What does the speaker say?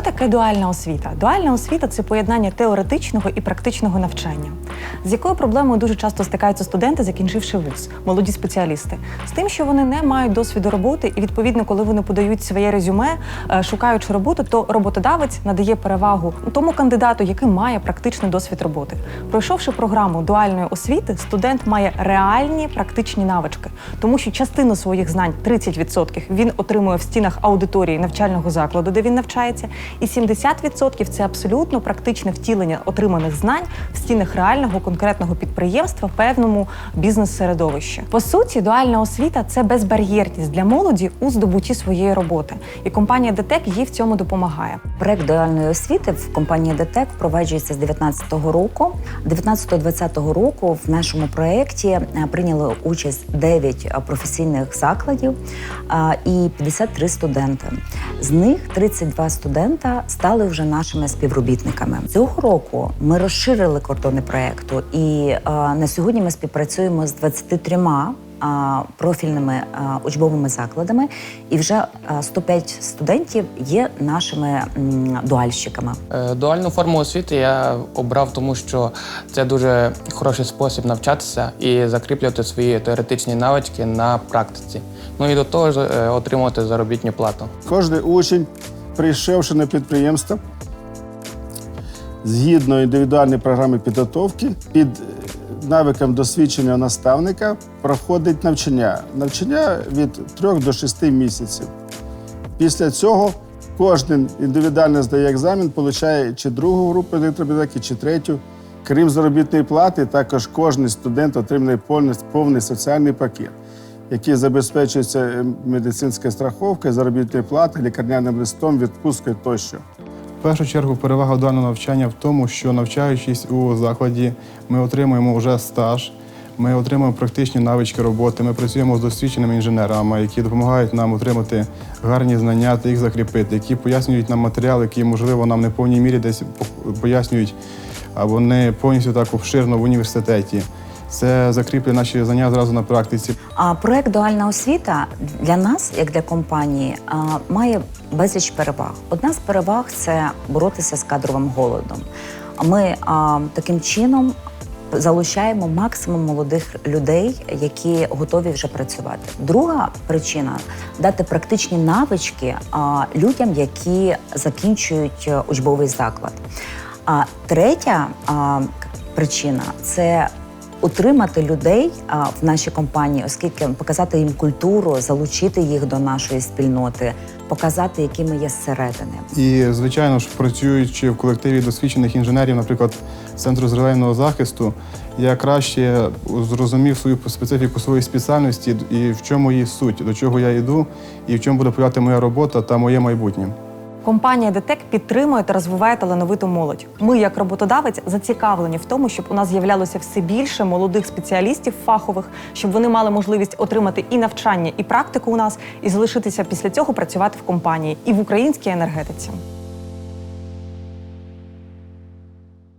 таке дуальна освіта? Дуальна освіта це поєднання теоретичного і практичного навчання. З якою проблемою дуже часто стикаються студенти, закінчивши вуз, молоді спеціалісти, з тим, що вони не мають досвіду роботи, і відповідно, коли вони подають своє резюме, е, шукаючи роботу, то роботодавець надає перевагу тому кандидату, який має практичний досвід роботи. Пройшовши програму дуальної освіти, студент має реальні практичні навички, тому що частину своїх знань 30% він отримує в стінах аудиторії навчального закладу, де він навчається, і 70% – це абсолютно практичне втілення отриманих знань в стінах реального конкретного підприємства, в певному бізнес-середовищі. По суті, дуальна освіта це безбар'єрність для молоді у здобутті своєї роботи, і компанія ДТЕК їй в цьому допомагає. Проект дуальної освіти в компанії ДТЕК впроваджується з 2019 року. 19-20 року в нашому проєкті е, прийняли участь 9 професійних закладів а, і 53 студенти. З них 32 студента стали вже нашими співробітниками. Цього року ми розширили кордони проєкту, і а, на сьогодні ми співпрацюємо з 23 а, профільними а, учбовими закладами, і вже а, 105 студентів є нашими м, дуальщиками. Е, Дуальну форму освіти я обрав, тому що це дуже хороший спосіб навчатися і закріплювати свої теоретичні навички на практиці. Ну і до того ж е, отримувати заробітну плату. Кожен учень, прийшовши на підприємство, згідно індивідуальної програми підготовки, під е, навиком досвідченого наставника проходить навчання. Навчання від 3 до 6 місяців. Після цього кожен індивідуально здає екзамен, отримує чи другу групу електробідаки, чи третю. Крім заробітної плати, також кожен студент отримує повний соціальний пакет, який забезпечується е, медицинською страховкою, заробітною платою, лікарняним листом, відпусткою тощо. В першу чергу перевага дуального навчання в тому, що навчаючись у закладі, ми отримуємо вже стаж, ми отримуємо практичні навички роботи, ми працюємо з досвідченими інженерами, які допомагають нам отримати гарні знання та їх закріпити, які пояснюють нам матеріали, які, можливо, нам не в повній мірі десь пояснюють або не повністю так обширно в університеті. Це закріплює наші знання зразу на практиці. А проект Дуальна освіта для нас, як для компанії, має безліч переваг. Одна з переваг це боротися з кадровим голодом. Ми таким чином залучаємо максимум молодих людей, які готові вже працювати. Друга причина дати практичні навички людям, які закінчують е, учбовий заклад. А третя причина це утримати людей а, в нашій компанії, оскільки показати їм культуру, залучити їх до нашої спільноти, показати, які ми є зсередини. І, звичайно ж, працюючи в колективі досвідчених інженерів, наприклад, Центру з релейного захисту, я краще зрозумів свою специфіку своєї спеціальності і в чому її суть, до чого я йду, і в чому буде полягати моя робота та моє майбутнє. Компанія ДТЕК підтримує та розвиває талановиту молодь. Ми, як роботодавець, зацікавлені в тому, щоб у нас з'являлося все більше молодих спеціалістів фахових, щоб вони мали можливість отримати і навчання, і практику у нас, і залишитися після цього працювати в компанії і в українській енергетиці.